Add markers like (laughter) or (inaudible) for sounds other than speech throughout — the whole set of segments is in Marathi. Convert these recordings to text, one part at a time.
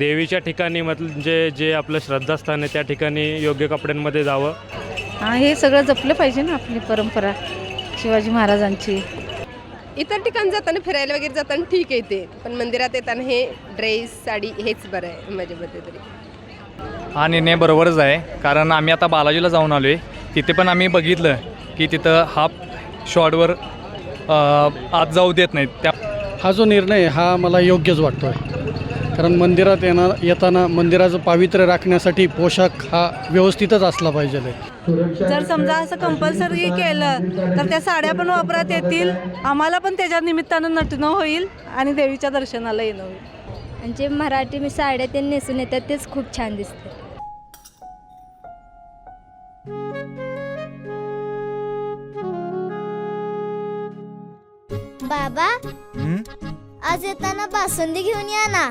देवीच्या ठिकाणी म्हणजे जे आपलं श्रद्धास्थान आहे त्या ठिकाणी योग्य कपड्यांमध्ये जावं. हा हे सगळं जपलं पाहिजे ना आपली परंपरा शिवाजी महाराजांची. इतर ठिकाणी जाताना फिरायला वगैरे जाताना ठीक आहे ते पण मंदिरात येताना हे ड्रेस साडी हेच बरं आहे माझ्या मते तरी. हा निर्णय बरोबरच आहे कारण आम्ही आता बालाजीला जाऊन आलो आहे तिथे पण आम्ही बघितलं की तिथं हाफ शॉर्टवर आत जाऊ देत नाहीत. त्या हा जो निर्णय आहे, हा मला योग्यच वाटतो आहे कारण मंदिरात येणार येताना मंदिराचं पावित्र्य राखण्यासाठी पोशाख हा व्यवस्थितच असला पाहिजे. जर समजा असं कंपल्सरी केलं तर त्या साड्या पण वापरात येतील. आम्हाला पण त्याच्या निमित्तानं नटणं होईल आणि देवीच्या दर्शनाला येणं होईल. आणि जे मराठी मी साड्या ते नेसून येतात तेच खूप छान दिसते. बाबा आज येताना बासुंदी घेऊन या ना.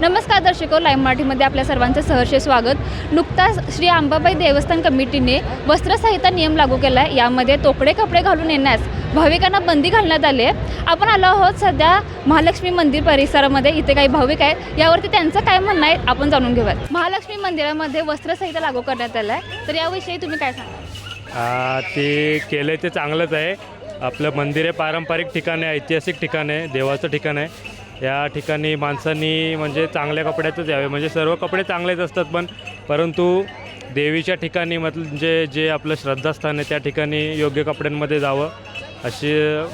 नमस्कार दर्शको लाईव्ह मराठीमध्ये आपल्या सर्वांचं सहर्ष स्वागत. नुकताच श्री अंबाबाई देवस्थान कमिटीने वस्त्रसंहिता नियम लागू केला आहे. यामध्ये तोकडे कपडे घालून येण्यास भाविकांना बंदी घालण्यात आली आहे. आपण आलो आहोत सध्या महालक्ष्मी मंदिर परिसरामध्ये. इथे काही भाविक आहेत. यावरती त्यांचं काय म्हणणं आहे आपण जाणून घेऊयात. महालक्ष्मी मंदिरामध्ये वस्त्रसंहिता लागू करण्यात आलं आहे. तर याविषयी तुम्ही काय सांगा ते केलं ते चांगलंच आहे. आपलं मंदिर आहे पारंपरिक ठिकाण आहे ऐतिहासिक ठिकाण आहे देवाचं ठिकाण आहे. या ठिकाणी माणसांनी म्हणजे चांगल्या कपड्यातच यावे. म्हणजे सर्व कपडे चांगलेच असतात पण परंतु देवीच्या ठिकाणी म्हणजे जे आपलं श्रद्धास्थान आहे त्या ठिकाणी योग्य कपड्यांमध्ये जावं अशी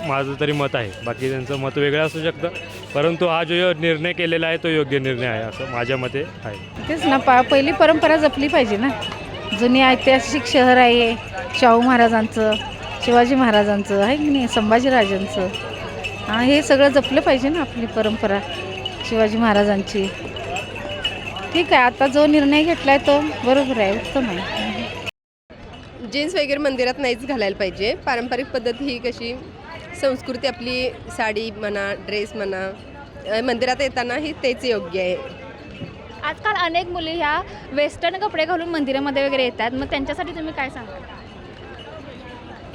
माझं तरी मत आहे. बाकी त्यांचं मत वेगळं असू शकतं. परंतु हा जो निर्णय केलेला आहे तो योग्य निर्णय आहे असं माझ्या मते आहे. तेच ना पा पहिली परंपरा जपली पाहिजे ना. जुनी ऐतिहासिक शहर आहे शाहू महाराजांचं शिवाजी महाराजांचं आहे की नाही? संभाजीराजांचं. हा हे सगळं जपलं पाहिजे ना आपली परंपरा शिवाजी महाराजांची. ठीक आहे आता जो निर्णय घेतला आहे तो बरोबर आहे उत्तम आहे. जीन्स वगैरे मंदिरात नाहीच घालायला पाहिजे. पारंपरिक पद्धत ही कशी? संस्कृती आपली साडी म्हणा ड्रेस म्हणा मंदिरात येताना ही तेच योग्य आहे. आजकाल अनेक मुली ह्या वेस्टर्न कपडे घालून मंदिरामध्ये वगैरे येतात. मग त्यांच्यासाठी तुम्ही काय सांगा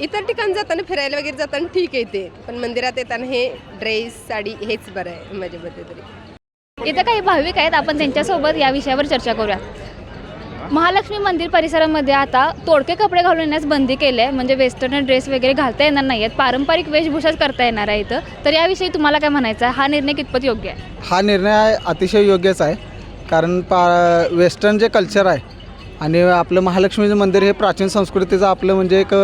इतर ठिकाणी जाताना फिरायला वगैरे जाताना ठीक आहे ते. पण मंदिरात येताना हे ड्रेस साडी हेच बरं आहे माझ्या मते तरी. इथं काही भाविक आहेत आपण त्यांच्यासोबत या विषयावर चर्चा करूया. महालक्ष्मी मंदिर परिसरामध्ये आता तोडके कपडे घालून येण्यास बंदी केली आहे. म्हणजे वेस्टर्न ड्रेस वगैरे घालता येणार नाही आहेत. पारंपरिक वेशभूषाच करता येणार आहे इथं. तर याविषयी तुम्हाला काय म्हणायचं आहे? हा निर्णय कितपत योग्य आहे? हा निर्णय अतिशय योग्यच आहे. कारण पा वेस्टर्न जे कल्चर आहे आणि आपलं महालक्ष्मीचं मंदिर हे प्राचीन संस्कृतीचं आपलं म्हणजे एक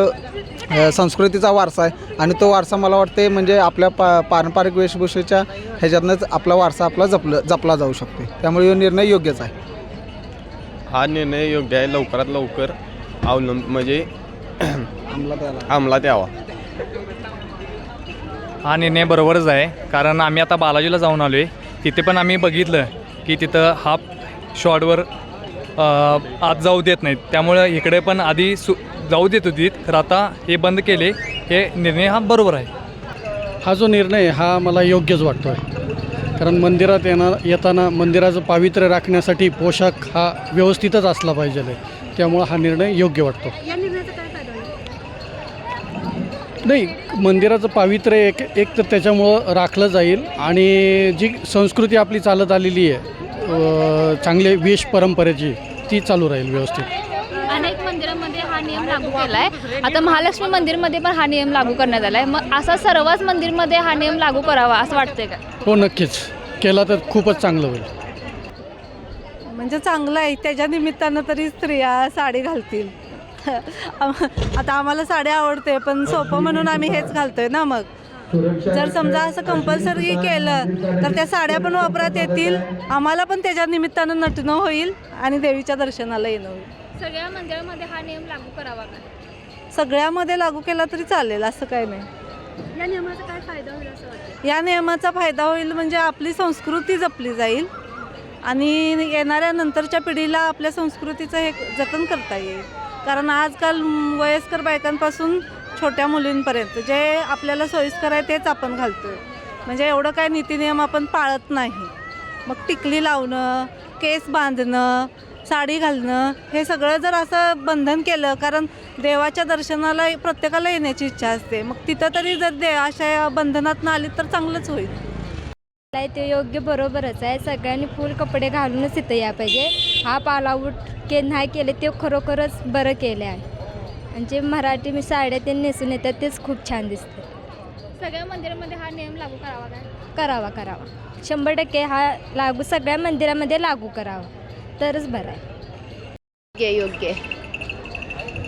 संस्कृतीचा वारसा आहे. आणि तो वारसा मला वाटते म्हणजे आपल्या पा पारंपरिक वेशभूषेच्या ह्याच्यातनंच आपला वारसा आपला जपलं जपला जाऊ शकतो. त्यामुळे हा निर्णय योग्यच आहे. हा निर्णय योग्य आहे. लवकरात लवकर अवलंब म्हणजे अंमलात आला अंमलात यावा. हा निर्णय बरोबरच आहे. कारण आम्ही आता बालाजीला जाऊन आलो आहे तिथे पण आम्ही बघितलं की तिथं हाफ शॉर्टवर आत जाऊ देत नाहीत. त्यामुळं इकडे पण आधी सु जाऊ देत होती तर आता हे बंद केले हे निर्णय हा बरोबर आहे. हा जो निर्णय हा मला योग्यच वाटतो आहे कारण मंदिरात येणार येताना मंदिराचं पावित्र्य राखण्यासाठी पोशाख हा व्यवस्थितच असला पाहिजे. त्यामुळं हा निर्णय योग्य वाटतो. या निर्णयाचा काय फायदा होईल? नाही मंदिराचं पावित्र्य एक एक तर त्याच्यामुळं राखलं जाईल आणि जी संस्कृती आपली चालत आलेली आहे चांगले वेश परंपरेची ती चालू राहील व्यवस्थित. नियम लागू केला आहे आता महालक्ष्मी मंदिरमध्ये पण हा नियम लागू करण्यात आला आहे मग असा सर्वच मंदिरमध्ये हा नियम लागू करावा असं वाटतंय का? हो नक्कीच. केला तर खूपच चांगलं होईल. म्हणजे चांगलं आहे. त्याच्या निमित्तानं तरी स्त्रिया साडी घालतील. (laughs) आता आम्हाला साडी आवडते पण सोपं म्हणून आम्ही हेच घालतोय ना मग? जर समजा असं कंपल्सरी केलं तर त्या साड्या पण वापरात येतील. आम्हाला पण त्याच्या निमित्तानं नटणं होईल आणि देवीच्या दर्शनाला येणं होईल. सगळ्या मंदिरामध्ये हा नियम लागू करावा का? सगळ्यामध्ये लागू केला तरी चालेल असं काय नाही. या नियमाचा काय फायदा होईल असं वाटतं या नियमाचा फायदा होईल म्हणजे आपली संस्कृती जपली जाईल आणि येणाऱ्या नंतरच्या पिढीला आपल्या संस्कृतीचं हे जतन करता येईल. कारण आजकाल म, वयस्कर बायकांपासून छोट्या मुलींपर्यंत जे आपल्याला सोयीस्कर आहे तेच आपण घालतो आहे म्हणजे एवढं काय नीतिनियम आपण पाळत नाही. मग टिकली लावणं केस बांधणं साडी घालणं हे सगळं जर असं बंधन केलं कारण देवाच्या दर्शनाला प्रत्येकाला येण्याची इच्छा असते. मग तिथं तरी जर दे अशा बंधनात आली तर चांगलंच होईल. ते योग्य बरोबरच आहे. सगळ्यांनी फुल कपडे घालूनच तिथं या पाहिजे. हा पालावूट के नाही केले ते खरोखरच बरं केले आहे. आणि जे मराठी मी साड्या ते नेसून येतात तेच खूप छान दिसते. सगळ्या मंदिरामध्ये हा नियम लागू करावा काय? करावा करावा. शंभर टक्के हा लागू सगळ्या मंदिरामध्ये लागू करावा. तरच बरं आहे. योग्य योग्य.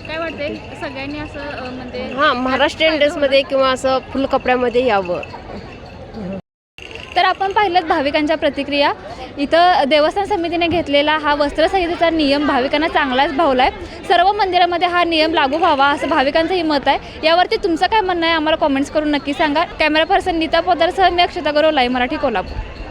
काय वाटते सगळ्यांनी असं अ, म्हणजे हां महाराष्ट्रीयन ड्रेसमध्ये किंवा असं फुल कपड्यामध्ये यावं. तर आपण पाहिलं भाविकांच्या प्रतिक्रिया. इथं देवस्थान समितीने घेतलेला हा वस्त्रसंहितेचा नियम भाविकांना चांगलाच भावलाय. सर्व मंदिरामध्ये हा नियम लागू व्हावा असं भाविकांचंही मत आहे. यावरती तुमचं काय म्हणणं आहे? आम्हाला कॉमेंट्स करून नक्की सांगा. कॅमेरा पर्सन नीता पोदारसह मी अक्षता गौरव लाईव्ह मराठी कोल्हापूर.